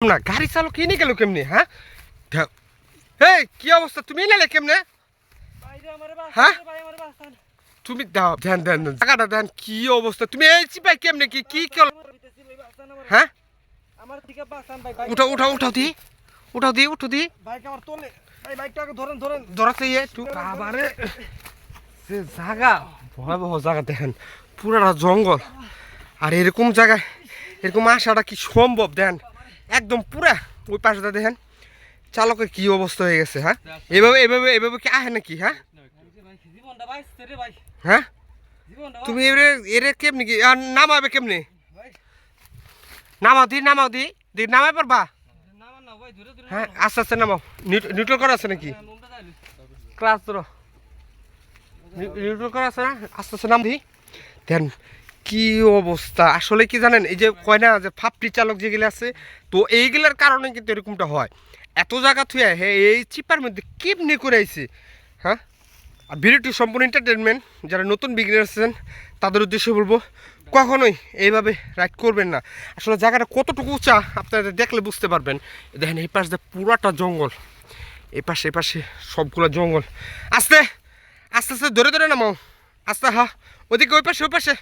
না গাড়ি চালক এনে গেল কেমনে হ্যাঁ। এই কি অবস্থা? তুমি এনে কেমনে? হ্যাঁ? তুমি দাও ধ্যান ধ্যান টাকাটা ধ্যান কি অবস্থা? তুমি এই চিপাই কেমনে কি কি হ্যাঁ? উঠাও উঠাও উঠাও দি। উঠাও দি উঠো দি। ধরাতে আবারে। যে জায়গা ভয়াবহ জায়গা দেখেন। পুরাটা জঙ্গল। আর এরকম জায়গায় এরকম আসাটা কি সম্ভব দেন একদম পুরা, ওই পাশটা দেখেন, চালকের কি অবস্থা হয়ে গেছে হ্যাঁ? এভাবে এভাবে এভাবে কি আহে নাকি হ্যাঁ? হ্যাঁ? তুমি এবারে, এরে কেমনি কি, আর নামাবে কেমনি? নামাও দি নামাও দি দি, নামাই পারবা? হ্যাঁ আস্তে আস্তে নামাও। নিউট্রাল করা আছে নাকি? ক্লাস ধরো। নিউট্রাল করা আছে না আস্তে আস্তে নাম দি। দেন কি অবস্থা? আসলে কি জানেন, এই যে কয় না, যে ফাপড়ি চালক যেগুলো আছে, তো এইগুলার কারণে কিন্তু এরকমটা হয়। এত জায়গা থুয়ে হ্যাঁ এই চিপার মধ্যে কেমনি করে আইছে? হ্যাঁ? আর ভিডিওটি সম্পূর্ণ এন্টারটেনমেন্ট যারা নতুন বিগিনার আছেন, তাদের উদ্দেশ্যে বলব, কখনোই এইভাবে রাইড করবেন না। আসলে জায়গাটা কতটুকু উঁচা, আপনারা দেখলে বুঝতে পারবেন। দেখেন, এই পাশ পুরাটা জঙ্গল, এই পাশে এই পাশে সবগুলো জঙ্গল। আস্তে আস্তে আস্তে, ধরে ধরে নামাও। আস্তে, হা, ওদিকে, ওই পাশে ওই পাশে।